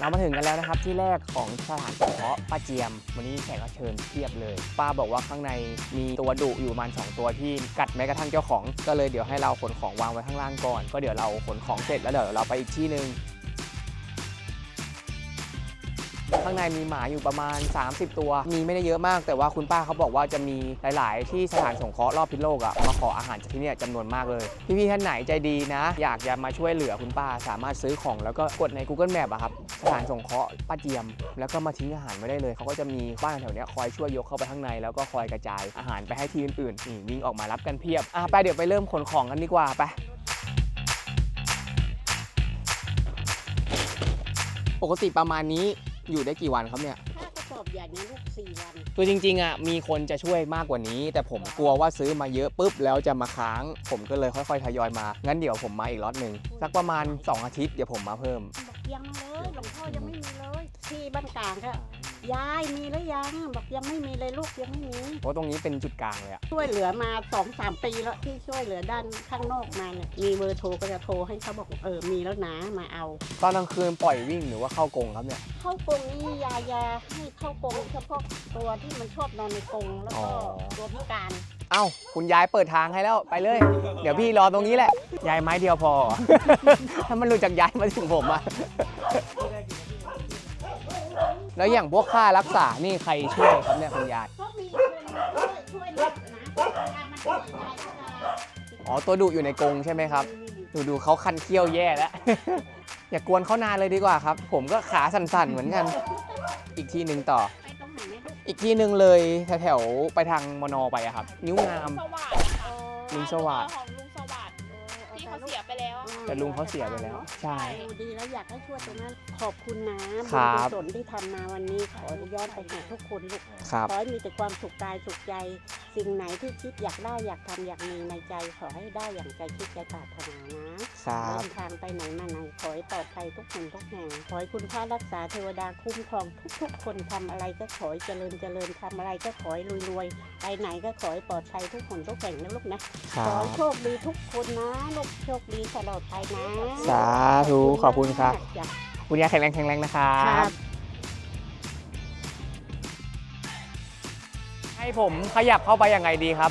เรามาถึงกันแล้วนะครับที่แรกของสถานสงเคราะห์ป้าเจียม วันนี้แขกรับเชิญเพียบเลย ป้าบอกว่าข้างในมีตัวดุอยู่ประมาณ2ตัวที่กัดแม้กระทั่งเจ้าของ ก็เลยเดี๋ยวให้เราขนของวางไว้ข้างล่างก่อน ก็เดี๋ยวเราขนของเสร็จแล้วเดี๋ยวเราไปอีกที่หนึ่ง ข้างในมีหมาอยู่ประมาณ 30 ตัว มีไม่ได้เยอะมาก แต่ว่าคุณป้าเขาบอกว่าจะมีหลาย ๆ ที่สถานสงเคราะห์รอบพิษโลกอะมาขออาหารจากที่เนี่ยจำนวนมากเลย พี่ ๆ ท่านไหนใจดีนะ อยากจะมาช่วยเหลือคุณป้าสามารถซื้อของแล้วก็กดใน Google Map อะครับสถานสงเคราะห์ป้าเจียม แล้วก็มาทิ้งอาหารไว้ได้เลยเขาก็จะมีบ้านแถวเนี้ยคอยช่วยยกเข้าไปข้างในแล้วก็คอยกระจายอาหารไปให้ที่อื่นๆนี่วิ่งออกมารับกันเพียบอะไปเดี๋ยวไปเริ่มขนของกันดีกว่าไปปกติประมาณนี้ อยู่ได้กี่วันครับเนี่ย ถ้ากระสอบใหญ่เนี่ยลูกสี่วันคือจริงๆอะมีคนจะช่วยมากกว่านี้ แต่ผมกลัวว่าซื้อมาเยอะปุ๊บแล้วจะมาค้าง ผมก็เลยค่อยๆทยอยมา งั้นเดี๋ยวผมมาอีกล็อตหนึ่งสักประมาณ 2 อาทิตย์เดี๋ยวผมมาเพิ่ม บอกยังเลยหลวงพ่อยังไม่มีเลย ที่บ้านกลางก็ยายมีแล้วยังบอกยังไม่มีเลยลูกยังไม่มีเพราะตรงนี้เป็นจุดกลางเลยอะช่วยเหลือมาสองสามปีแล้วที่ช่วยเหลือด้านข้างนอกมาเนี่ยมีเบอร์โทรก็จะโทรให้เขาบอกเออมีแล้วนะมาเอา ตอนกลางคืนปล่อยวิ่งหรือว่าเข้ากรงครับเนี่ย เข้ากรงนี่ยายาให้เข้ากรงเฉพาะตัวที่มันชอบนอนในกรงแล้วอ๋ก็อตัวพิการ เอ้า คุณยายเปิดทางให้แล้วไปเลย เดี๋ยวพี่รอตรงนี้แหละ ยายไม้เดียวพอ ถ้ามันหลุดจากยายมาถึงผมอะแล้วอย่างพวกค่ารักษานี่ใครช่วยครับเนี่ยคุณยาย ก็มีคนช่วยช่วยเหลือนะการมาช่วยยายก็ได้อ๋อตัวดุอยู่ในกรงใช่ไหมครับ ดูดูเขาคันเขี้ยวแย่แล้ว อย่ากวนเขานานเลยดีกว่าครับ ผมก็ขาสั่นๆเหมือนกัน อีกที่หนึ่งต่อ อีกที่หนึ่งเลยแถวๆไปทางมนอไปอะครับ นิ้วงาม สวัสดิ์นะคะลุงสวัสดิ์ของ แล้วอะค่ะแต่ลุงเขาเสียไปแล้ว ใช่ ดูดีแล้วอยากให้ช่วยตรงนั้นขอบคุณนะครับุญบกุศลที่ทำมาวันนี้ขอย้อนไปหาทุกคนลูก ครับ ขอให้มีแต่ความสุขกายสุขใจ สิ่งไหนที่คิดอยากได้อยากทำอยากมีในใจ ขอให้ได้อย่างใจคิดใจปรารถนานะครับเดินทางไปไหนมาไหนขอให้ปลอดภัยทุกคนทุกแห่งขอให้คุณพระรักษาเทวดาคุ้มครองทุกๆ คนทำอะไรก็ขอให้เจริญเจริญทำอะไรก็ขอให้รวยๆไปไหนก็ขอให้ปลอดภัยทุกคนทุกแห่งนะลูกนะครัขอให้บโชคดีทุกคนนะลูกโชคดีตลอดไปนะสาธุขอบคุณครับ จ้ะคุณยายแข็งแรงแข็งแรงนะครัครับ บ ให้ผมขยับเข้าไปยังไงดีครับ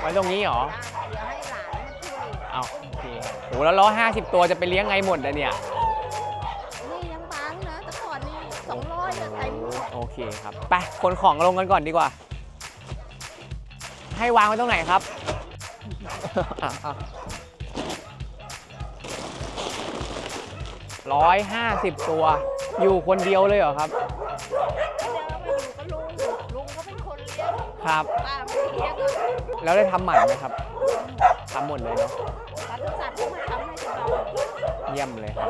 ไว้ตรงนี้เหรอ เดี๋ยวให้หลานมาช่วยเอาโอเคโหแล้วล้อห้าสิบตัวจะไปเลี้ยงไงหมดอะเนี่ย นี่ยังบางนะแต่ก่อนนี่สองร้อยอะเต็มหมดโอเคครับ ไปขนของลงกันก่อนดีกว่า ให้วางไว้ตรงไหนครับ ร้อยห้าสิบตัว อยู่คนเดียวเลยเหรอครับเดี๋ยวเราไปอยู่กับลุงลุงก็เป็นคนเลี้ยงครับ ป้าไม่เลี้ยงอะแล้วได้ทำหมันไหมครับทำหมดเลยเนาะปศุสัตว์ก็มาทำให้กับเราเยี่ยมเลยครับ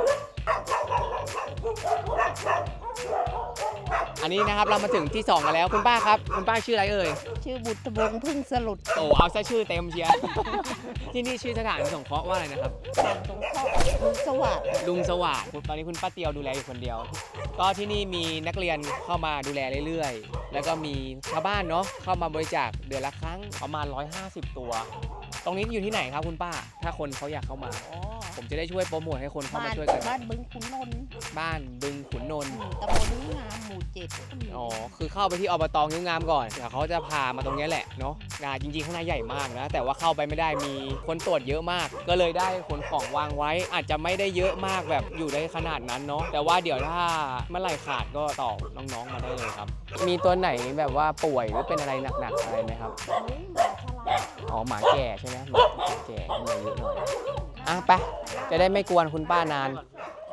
อันนี้นะครับเรามาถึงที่2กันแล้วคุณป้าครับคุณป้าชื่ออะไรเอ่ยชื่อบุตรบงพึ่งสลุดโอ้เอาซะชื่อเต็มเชียร์ ที่นี่ชื่อสถานสงเคราะห์ว่าอะไรนะครับสารสงเคราะห์ลุงสวัสดิ์ลุงสวัสดิ์ตอนนี้คุณป้าเตียวดูแลอยู่คนเดียว ก็ที่นี่มีนักเรียนเข้ามาดูแลเรื่อยๆ แล้วก็มีชาวบ้านเนาะเข้ามาบริจาคเดือนละครั้งประมาณ 150 ตัว ตรงนี้อยู่ที่ไหนครับคุณป้า ถ้าคนเขาอยากเข้ามา อ๋อผมจะได้ช่วยโปรโมทให้คนเข้าบ้ามานช่วยกัน บ้านบึงขุนนนท์บ้านบึงขุนนนท์ ตำบลนิ้วงามหมู่เจ็ดอ๋อ คือเข้าไปที่อบตนิ้วงามก่อน เดี๋ยวเขาจะพามาตรงเนี้ยแหละเนาะงานจริงๆ ข้างในใหญ่มากนะ แต่ว่าเข้าไปไม่ได้มีคนตรวจเยอะมาก ก็เลยได้ขนของวางไว้ อาจจะไม่ได้เยอะมากแบบอยู่ได้ขนาดนั้นเนาะ แต่ว่าเดี๋ยวถ้าเมื่อไหร่ขาดก็ต่อน้องๆ มาได้เลยครับ มีตัวไหนแบบว่าป่วยหรือเป็นอะไรหนักๆ อะไรไหมครับนี่หมาชลา อ๋อหมาแก่ใช่ไหมหมาแก่ขึ้นมาเยอะหน่อยอะไปจะได้ไม่กวนคุณป้านาน